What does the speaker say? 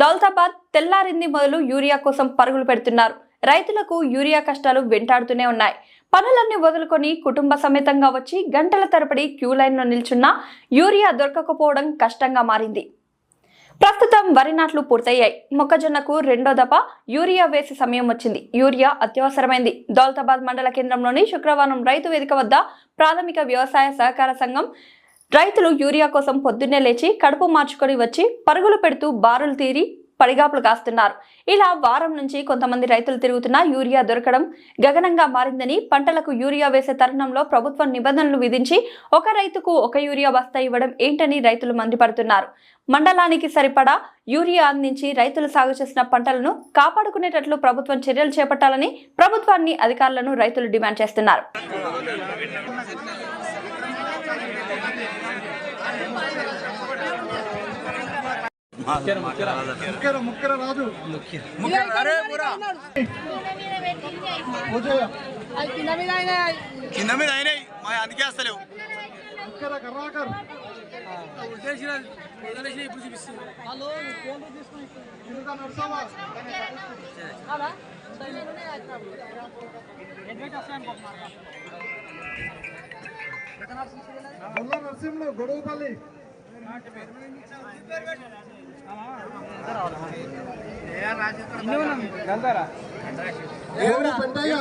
దౌలతాబాద్ తెల్లారింది మొదలు యూరియా కోసం పరుగులు పెడుతున్నారు. రైతులకు యూరియా కష్టాలు వెంటాడుతూనే ఉన్నాయి. పనులన్నీ వదులుకొని కుటుంబ సమేతంగా వచ్చి గంటల తరబడి క్యూ లైన్లో నిల్చున్నా యూరియా దొరకకపోవడం కష్టంగా మారింది. ప్రస్తుతం వరి నాట్లు పూర్తయ్యాయి. మొక్కజొన్నకు రెండో దఫ యూరియా వేసే సమయం వచ్చింది. యూరియా అత్యవసరమైంది. దౌలతాబాద్ మండల కేంద్రంలోని శుక్రవారం రైతు వేదిక వద్ద ప్రాథమిక వ్యవసాయ సహకార సంఘం రైతులు యూరియా కోసం పొద్దున్నే లేచి కడుపు మార్చుకొని వచ్చి పరుగులు పెడుతూ బారులు తీరి పడిగాపులు కాస్తున్నారు. ఇలా వారం నుంచి కొంతమంది రైతులు తిరుగుతున్న యూరియా దొరకడం గగనంగా మారిందని పంటలకు యూరియా వేసే తరుణంలో ప్రభుత్వం నిబంధనలు విధించి ఒక రైతుకు ఒక యూరియా బస్తా ఇవ్వడం ఏంటని రైతులు మండిపడుతున్నారు. మండలానికి సరిపడా యూరియా అందించి రైతులు సాగు చేసిన పంటలను కాపాడుకునేటట్లు ప్రభుత్వం చర్యలు చేపట్టాలని ప్రభుత్వాన్ని అధికారులను రైతులు డిమాండ్ చేస్తున్నారు. రాజు కింద మీద అయినాయి మా అందుకే వస్తలేవు ముక్కర కర్రాకర్ కింద నడుస్తావా ముల్ల నరసింహులు గొడవపల్లి. దేవుడు పెంటయ్య